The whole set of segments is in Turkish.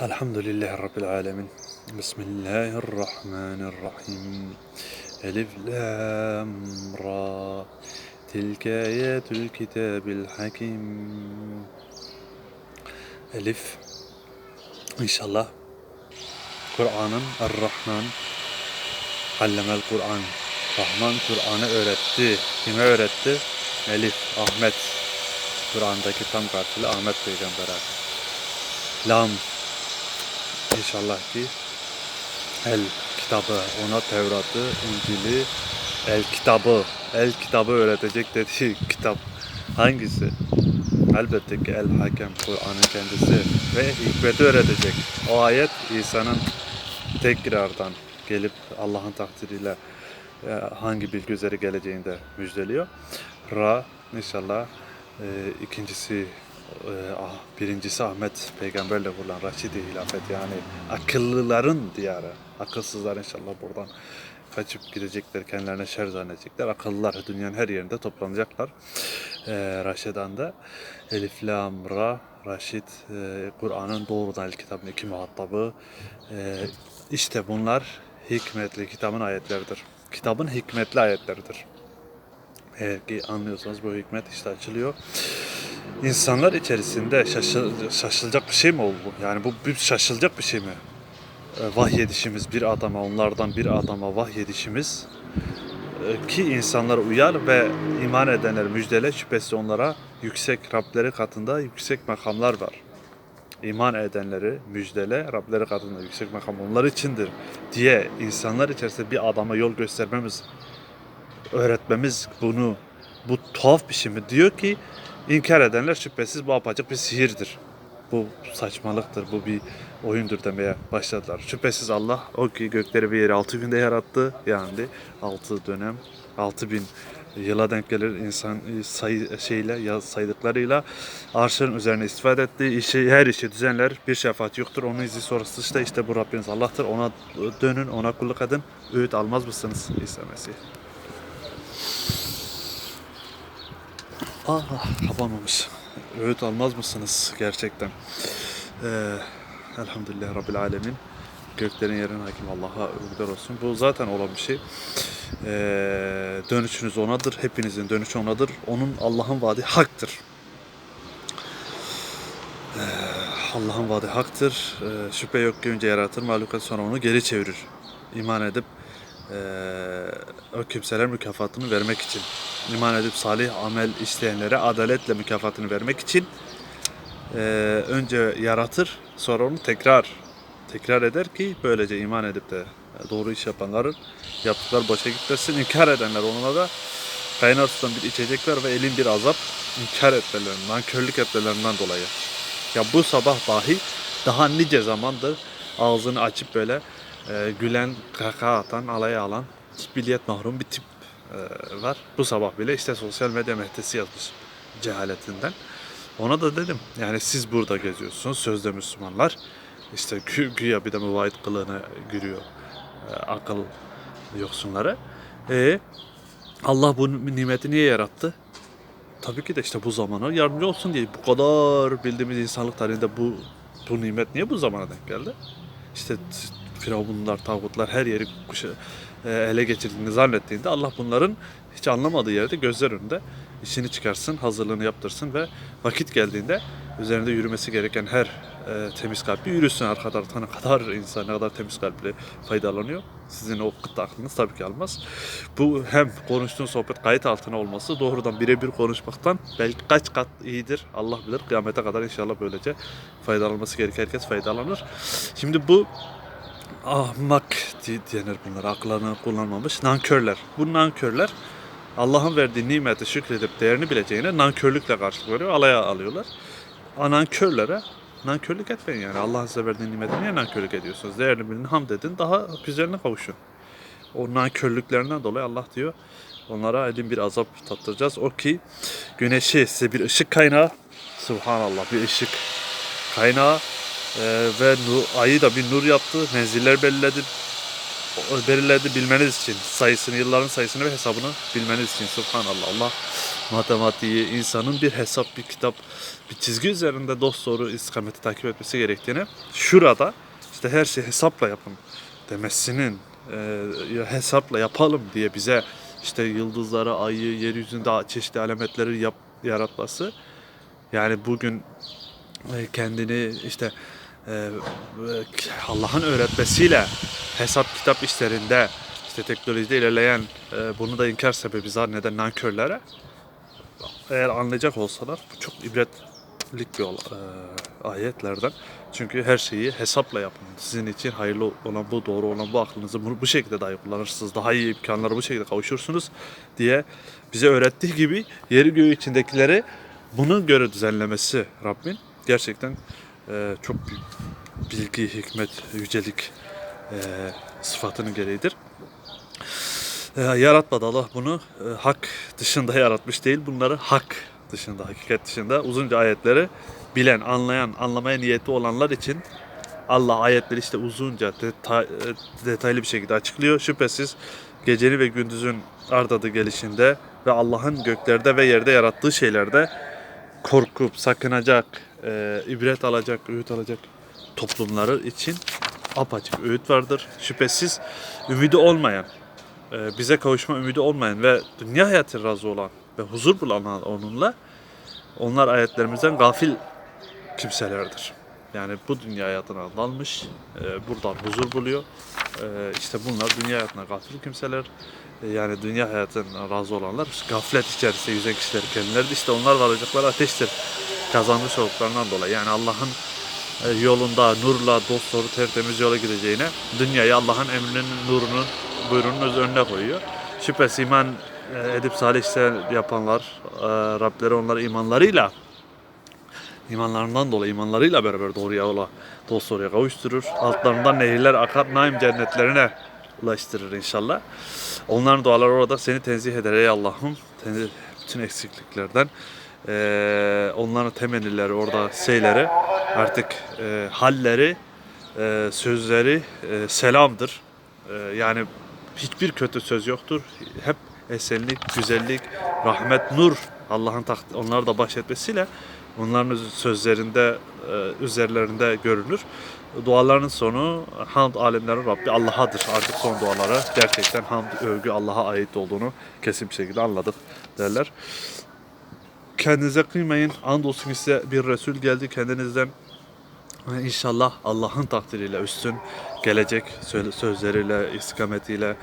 الحمد لله رب العالمين. بسم الله الرحمن الرحيم. ألف لام را. تلك آيات الكتاب الحكيم. ألف. إن شاء الله. قرآنا الرحمن. علم القرآن. الرحمن قرآن öğretti. كما öğretti? ألف أحمد قرآن ذاك تم قاتل أحمد بيغمبر لام İnşallah ki El kitabı, ona Tevrat'ı, İncil'i, El kitabı, El kitabı öğretecek dediği kitap hangisi? Elbette ki El Hakem, Kur'an'ın kendisi ve hikmeti öğretecek. O ayet İsa'nın tekrardan gelip Allah'ın takdiriyle e, hangi bilgi üzere geleceğini de müjdeliyor. Ra inşallah e, ikincisi e, ah, birincisi Ahmet peygamberle kurulan Raşidi hilafet yani akıllıların diyarı. Akılsızlar inşallah buradan kaçıp gidecekler, kendilerine şer zannedecekler. Akıllılar dünyanın her yerinde toplanacaklar. E, Raşidan'da Elif, Lam, Ra, Raşid, e, Kur'an'ın doğrudan el kitabın iki muhatabı. E, işte bunlar hikmetli kitabın ayetleridir. Kitabın hikmetli ayetleridir. Eğer ki anlıyorsanız bu hikmet işte açılıyor. İnsanlar içerisinde şaşıl- şaşılacak bir şey mi oldu? Yani bu bir şaşılacak bir şey mi? E, vahyedişimiz bir adama, onlardan bir adama vahyedişimiz e, ki insanlara uyar ve iman edenler müjdele şüphesiz onlara yüksek Rableri katında yüksek makamlar var. İman edenleri müjdele Rableri katında yüksek makam onlar içindir diye insanlar içerisinde bir adama yol göstermemiz öğretmemiz bunu bu tuhaf bir şey mi? Diyor ki inkar edenler şüphesiz bu apaçık bir sihirdir. Bu saçmalıktır, bu bir oyundur demeye başladılar. Şüphesiz Allah o ki gökleri bir yeri altı günde yarattı. Yani altı dönem, altı bin yıla denk gelir insan sayı, şeyle ya saydıklarıyla arşın üzerine istifade etti. İşi, her işi düzenler. Bir şefaat yoktur. Onun izi sonrası işte işte bu Rabbiniz Allah'tır. Ona dönün, ona kulluk edin. Öğüt almaz mısınız İsa Mesih? Ah kapanmamış. Öğüt almaz mısınız gerçekten? Ee, elhamdülillah Rabbil Alemin. Göklerin yerin hakim Allah'a övgüler olsun. Bu zaten olan bir şey. Ee, dönüşünüz onadır. Hepinizin dönüşü onadır. Onun Allah'ın vaadi haktır. Ee, Allah'ın vaadi haktır. Ee, şüphe yok ki önce yaratır, mahlukat sonra onu geri çevirir. İman edip o kimseler mükafatını vermek için. iman edip salih amel isteyenlere adaletle mükafatını vermek için eee, önce yaratır, sonra onu tekrar tekrar eder ki böylece iman edip de doğru iş yapanların yaptıkları boşa gitmesin. İnkar edenler onlara kaynar sudan bir içecekler ve elin bir azap inkar etmelerinden, körlük etmelerinden dolayı. Ya bu sabah dahi daha nice zamandır ağzını açıp böyle e, gülen, kaka atan, alaya alan cibiliyet mahrum bir tip e, var. Bu sabah bile işte sosyal medya mehtesi yazmış cehaletinden. Ona da dedim yani siz burada geziyorsunuz sözde Müslümanlar. İşte gü- güya bir de müvahit kılığına giriyor e, akıl yoksunları. E, Allah bu nimeti niye yarattı? Tabii ki de işte bu zamana yardımcı olsun diye. Bu kadar bildiğimiz insanlık tarihinde bu bu nimet niye bu zamana denk geldi? İşte firavunlar, tağutlar her yeri kuşa, e, ele geçirdiğini zannettiğinde Allah bunların hiç anlamadığı yerde gözler önünde işini çıkarsın, hazırlığını yaptırsın ve vakit geldiğinde üzerinde yürümesi gereken her e, temiz kalpli yürüsün. Arka tarafta ne kadar insan, ne kadar temiz kalpli faydalanıyor. Sizin o kıt aklınız tabii ki almaz. Bu hem konuştuğun sohbet kayıt altına olması doğrudan birebir konuşmaktan belki kaç kat iyidir Allah bilir. Kıyamete kadar inşallah böylece faydalanması gereken herkes faydalanır. Şimdi bu ahmak denir bunlar. Akıllarını kullanmamış nankörler. Bu nankörler Allah'ın verdiği nimeti şükredip değerini bileceğine nankörlükle karşılık veriyor. Alaya alıyorlar. Nankörlere nankörlük etmeyin yani. Allah'ın size verdiği nimete niye nankörlük ediyorsunuz? Değerini bilin, hamd edin. Daha güzeline kavuşun. O nankörlüklerinden dolayı Allah diyor onlara elin bir azap tattıracağız. O ki güneşi size bir ışık kaynağı. Subhanallah bir ışık kaynağı e, ve nu- ayı da bir nur yaptı. Menziller belirledi. belirledi bilmeniz için sayısını, yılların sayısını ve hesabını bilmeniz için. Subhanallah. Allah matematiği, insanın bir hesap, bir kitap, bir çizgi üzerinde dost doğru istikameti takip etmesi gerektiğini şurada işte her şeyi hesapla yapın demesinin e, hesapla yapalım diye bize işte yıldızları, ayı, yeryüzünde çeşitli alametleri yap, yaratması yani bugün e, kendini işte e, Allah'ın öğretmesiyle hesap kitap işlerinde işte teknolojide ilerleyen e, bunu da inkar sebebi zanneden nankörlere eğer anlayacak olsalar bu çok ibretlik bir e, ayetlerden. Çünkü her şeyi hesapla yapın. Sizin için hayırlı olan bu, doğru olan bu aklınızı bu, bu şekilde dahi kullanırsınız. Daha iyi imkanlara bu şekilde kavuşursunuz diye bize öğrettiği gibi yeri göğü içindekileri bunu göre düzenlemesi Rabbin gerçekten e, çok bilgi, hikmet, yücelik e, sıfatının gereğidir. E, yaratmadı Allah bunu e, hak dışında yaratmış değil. Bunları hak dışında, hakikat dışında uzunca ayetleri bilen, anlayan, anlamaya niyetli olanlar için Allah ayetleri işte uzunca, e, detaylı bir şekilde açıklıyor. Şüphesiz gecenin ve gündüzün ardadı gelişinde ve Allah'ın göklerde ve yerde yarattığı şeylerde korkup sakınacak, e, ibret alacak, öğüt alacak toplumları için apaçık öğüt vardır. Şüphesiz ümidi olmayan, e, bize kavuşma ümidi olmayan ve dünya hayatı razı olan ve huzur bulan onunla onlar ayetlerimizden gafil kimselerdir. Yani bu dünya hayatına dalmış, e, buradan huzur buluyor. E, işte bunlar dünya hayatına gafil kimseler. E, yani dünya hayatına razı olanlar gaflet içerisinde yüzen kişiler kendileri işte onlar varacakları ateştir kazanmış olduklarından dolayı. Yani Allah'ın e, yolunda nurla dosdoğru tertemiz yola gideceğine dünyayı Allah'ın emrinin nurunu buyruğunun önüne koyuyor. Şüphesiz iman e, edip salih işler yapanlar e, Rableri onları imanlarıyla imanlarından dolayı imanlarıyla beraber doğru yola dost doğruya kavuşturur. Altlarından nehirler akar naim cennetlerine ulaştırır inşallah. Onların duaları orada seni tenzih eder ey Allah'ım. Tenzih, bütün eksikliklerden. Ee, onların temennileri orada şeyleri artık e, halleri e, sözleri e, selamdır. E, yani hiçbir kötü söz yoktur. Hep esenlik, güzellik, rahmet, nur Allah'ın taht- onları da bahşetmesiyle onların sözlerinde e, üzerlerinde görünür. Duaların sonu hamd alemlerin Rabbi Allah'adır. Artık son duaları gerçekten hamd, övgü Allah'a ait olduğunu kesin bir şekilde anladık derler. Kendinize kıymayın. Andolsun ki size bir Resul geldi kendinizden. İnşallah Allah'ın takdiriyle üstün gelecek sözleriyle, istikametiyle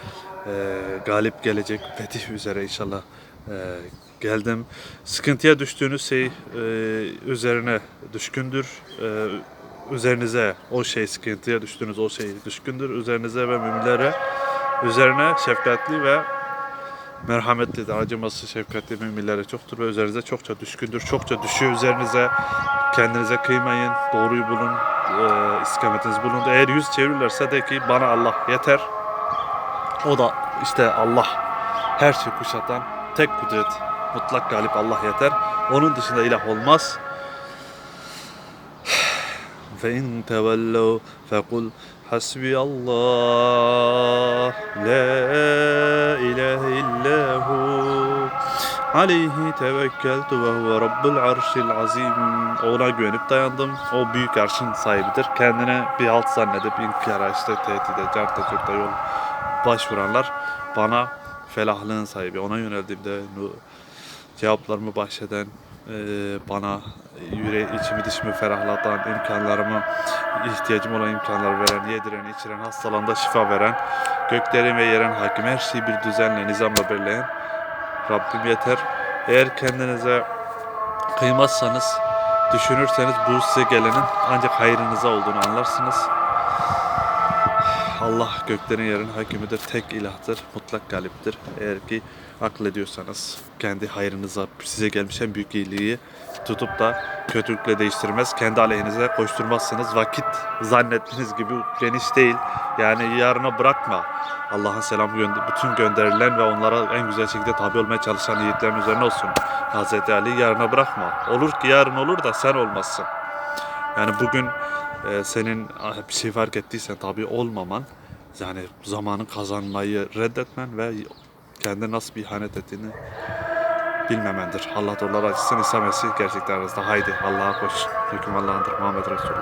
e, galip gelecek fetih üzere inşallah e, geldim. Sıkıntıya düştüğünüz şey e, üzerine düşkündür. E, üzerinize o şey sıkıntıya düştüğünüz o şey düşkündür. Üzerinize ve müminlere üzerine şefkatli ve merhametlidir. Acıması şefkatli müminlere çoktur ve üzerinize çokça düşkündür. Çokça düşüyor üzerinize. Kendinize kıymayın. Doğruyu bulun. E, istikametinizi bulun. Eğer yüz çevirirlerse de ki bana Allah yeter. O da işte Allah her şeyi kuşatan tek kudret mutlak galip Allah yeter. Onun dışında ilah olmaz. فَاِنْ تَوَلَّوْا فَقُلْ Hasbi Allah la ilahe illahu aleyhi tevekkeltu ve huve rabbul arşil azim. Ona güvenip dayandım. O büyük arşın sahibidir. Kendine bir alt zannedip inkar açtı, tehdide, carta curta yol başvuranlar bana felahlığın sahibi. Ona yöneldiğimde cevaplarımı bahşeden e, bana yüre içimi dışımı ferahlatan, imkanlarımı, ihtiyacım olan imkanları veren, yediren, içiren, hastalığında şifa veren, göklerin ve yerin hakim, her şeyi bir düzenle, nizamla belirleyen Rabbim yeter. Eğer kendinize kıymazsanız, düşünürseniz bu size gelenin ancak hayrınıza olduğunu anlarsınız. Allah göklerin yerin hakimidir, tek ilahtır, mutlak galiptir. Eğer ki aklediyorsanız kendi hayrınıza size gelmiş en büyük iyiliği tutup da kötülükle değiştirmez. Kendi aleyhinize koşturmazsınız. Vakit zannettiğiniz gibi geniş değil. Yani yarına bırakma. Allah'ın selamı gönder bütün gönderilen ve onlara en güzel şekilde tabi olmaya çalışan yiğitlerin üzerine olsun. Hz. Ali yarına bırakma. Olur ki yarın olur da sen olmazsın. Yani bugün e, senin ah, bir şey fark ettiysen tabi olmaman yani zamanı kazanmayı reddetmen ve kendi nasıl bir ihanet ettiğini bilmemendir. Allah dolar açsın İsa Mesih gerçekten aranızda. Haydi Allah'a koş. Hüküm Allah'ındır. Muhammed Resulullah.